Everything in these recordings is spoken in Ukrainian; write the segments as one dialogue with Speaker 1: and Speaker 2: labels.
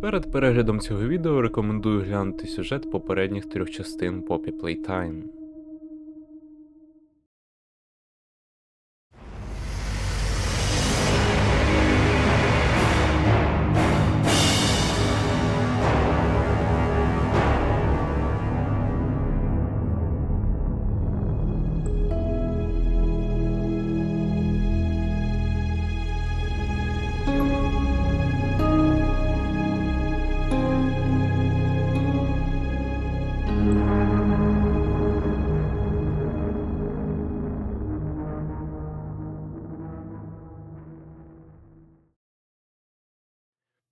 Speaker 1: Перед переглядом цього відео рекомендую глянути сюжет попередніх трьох частин Poppy Playtime.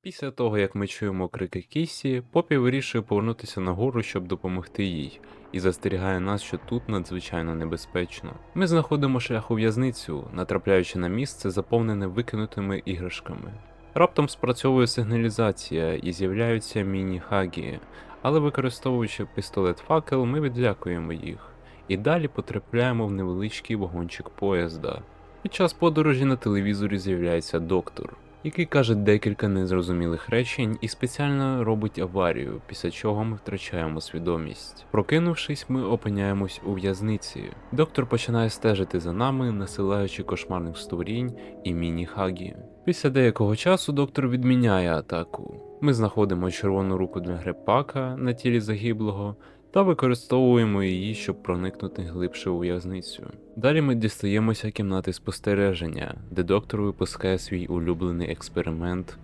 Speaker 1: Після того, як ми чуємо крики Кісі, Попі вирішує повернутися нагору, щоб допомогти їй, і застерігає нас, що тут надзвичайно небезпечно. Ми знаходимо шлях у в'язницю, натрапляючи на місце, заповнене викинутими іграшками. Раптом спрацьовує сигналізація і з'являються міні-хагі, але використовуючи пістолет факел, ми відлякуємо їх. І далі потрапляємо в невеличкий вагончик поїзда. Під час подорожі на телевізорі з'являється доктор, який каже декілька незрозумілих речень і спеціально робить аварію, після чого ми втрачаємо свідомість. Прокинувшись, ми опиняємось у в'язниці. Доктор починає стежити за нами, насилаючи кошмарних створінь і міні-хагі. Після деякого часу доктор відміняє атаку. Ми знаходимо червону руку для грепака на тілі загиблого та використовуємо її, щоб проникнути глибше у в'язницю. Далі ми дістаємося кімнати спостереження, де доктор випускає свій улюблений експеримент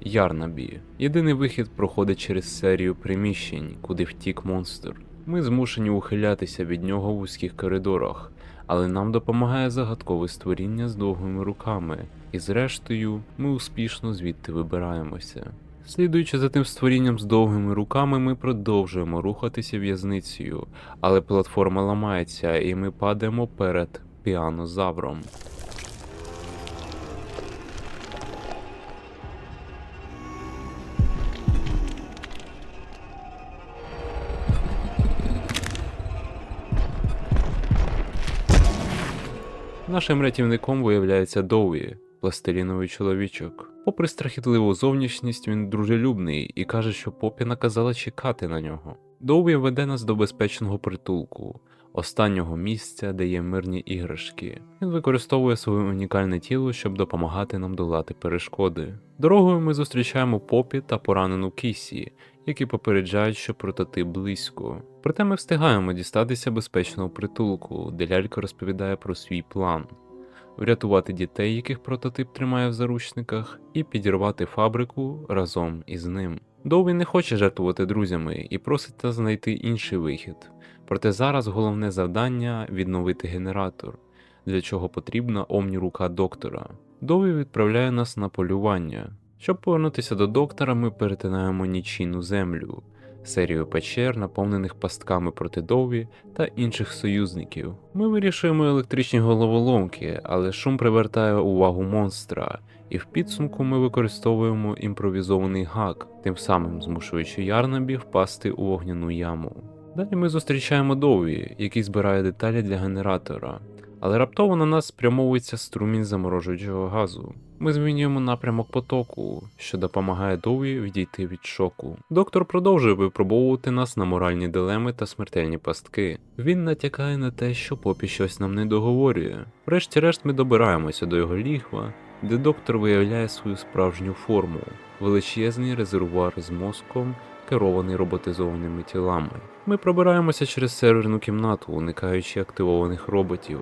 Speaker 1: Ярнабі. Єдиний вихід проходить через серію приміщень, куди втік монстр. Ми змушені ухилятися від нього в вузьких коридорах, але нам допомагає загадкове створіння з довгими руками, і зрештою ми успішно звідти вибираємося. Слідуючи за тим створінням з довгими руками, ми продовжуємо рухатися в'язницею, але платформа ламається і ми падаємо перед піанозавром. Нашим рятівником виявляється Доуї, пластиліновий чоловічок. Попри страхітливу зовнішність, він дружелюбний і каже, що Попі наказала чекати на нього. Доуї веде нас до безпечного притулку, останнього місця, де є мирні іграшки. Він використовує своє унікальне тіло, щоб допомагати нам долати перешкоди. Дорогою ми зустрічаємо Попі та поранену Кісі, які попереджають, що прототип близько. Проте ми встигаємо дістатися безпечного притулку, де лялька розповідає про свій план врятувати дітей, яких прототип тримає в заручниках, і підірвати фабрику разом із ним. Доуві не хоче жертвувати друзями і просить знайти інший вихід. Проте зараз головне завдання відновити генератор, для чого потрібна омні-рука доктора. Дові відправляє нас на полювання. Щоб повернутися до доктора, ми перетинаємо нічийну землю, серію печер, наповнених пастками проти Дові та інших союзників. Ми вирішуємо електричні головоломки, але шум привертає увагу монстра, і в підсумку ми використовуємо імпровізований гак, тим самим змушуючи Ярнабі впасти у вогняну яму. Далі ми зустрічаємо Дові, який збирає деталі для генератора. Але раптово на нас спрямовується струмінь заморожуючого газу. Ми змінюємо напрямок потоку, що допомагає Дові відійти від шоку. Доктор продовжує випробовувати нас на моральні дилеми та смертельні пастки. Він натякає на те, що попі щось нам не договорює. Врешті-решт ми добираємося до його лігва, де доктор виявляє свою справжню форму величезний резервуар з мозком, керований роботизованими тілами. Ми пробираємося через серверну кімнату, уникаючи активованих роботів,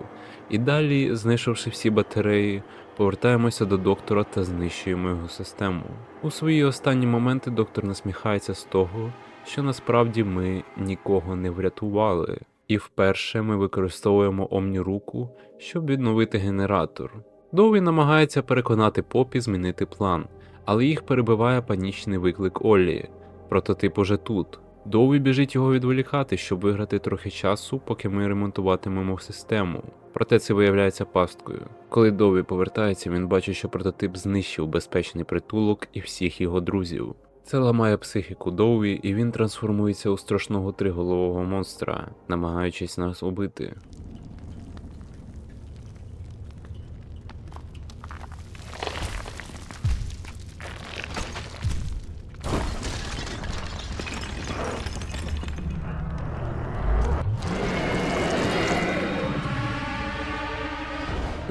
Speaker 1: і далі, знайшовши всі батареї, повертаємося до доктора та знищуємо його систему. У свої останні моменти доктор насміхається з того, що насправді ми нікого не врятували, і вперше ми використовуємо омні-руку, щоб відновити генератор. Дові намагається переконати Попі змінити план, але їх перебиває панічний виклик Оллі. Прототип уже тут. Дові біжить його відволікати, щоб виграти трохи часу, поки ми ремонтуватимемо систему. Проте це виявляється пасткою. Коли Дові повертається, він бачить, що прототип знищив безпечний притулок і всіх його друзів. Це ламає психіку Дові, і він трансформується у страшного триголового монстра, намагаючись нас убити.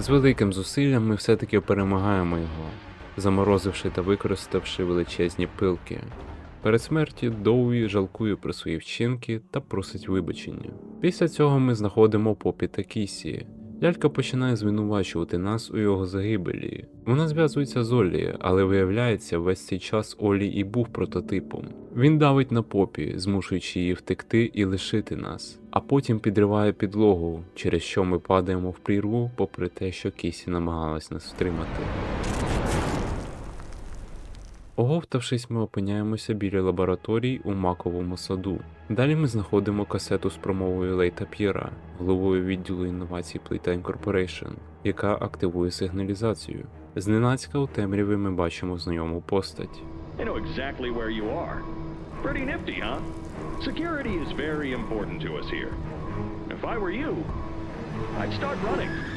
Speaker 1: З великим зусиллям ми все-таки перемагаємо його, заморозивши та використавши величезні пилки. Перед смертю Доуї жалкує про свої вчинки та просить вибачення. Після цього ми знаходимо Попі та Кісі. Лялька починає звинувачувати нас у його загибелі. Вона зв'язується з Олі, але виявляється, весь цей час Олі і був прототипом. Він давить на попі, змушуючи її втекти і лишити нас, а потім підриває підлогу, через що ми падаємо в прірву, попри те, що Кісі намагалась нас втримати. Оговтавшись, ми опиняємося біля лабораторій у маковому саду. Далі ми знаходимо касету з промовою Лейта П'єра, головою відділу інновацій Playtime Corporation, яка активує сигналізацію. Зненацька у темряві ми бачимо знайому постать.
Speaker 2: I exactly where you are. Pretty nifty, huh? Security is very important to us here. If I were you, I'd start running.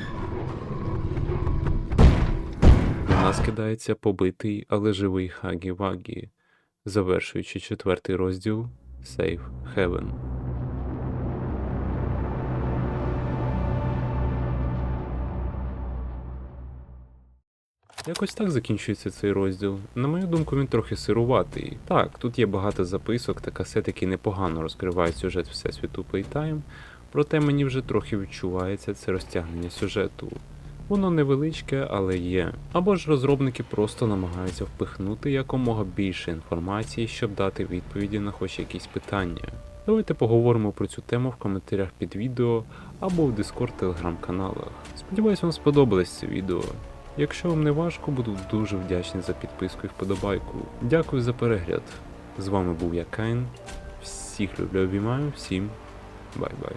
Speaker 1: Нас кидається побитий, але живий Хагі Вагі, завершуючи четвертий розділ Save Heaven. Якось так закінчується цей розділ. На мою думку, він трохи сируватий. Так, тут є багато записок та касет, які непогано розкривають сюжет Всесвіту Playtime, проте мені вже трохи відчувається це розтягнення сюжету. Воно невеличке, але є. Або ж розробники просто намагаються впихнути якомога більше інформації, щоб дати відповіді на хоч якісь питання. Давайте поговоримо про цю тему в коментарях під відео або в Discord телеграм-каналах. Сподіваюсь, вам сподобалось це відео. Якщо вам не важко, буду дуже вдячний за підписку і вподобайку. Дякую за перегляд. З вами був я Кайн. Всіх люблю обіймаю, всім бай-бай.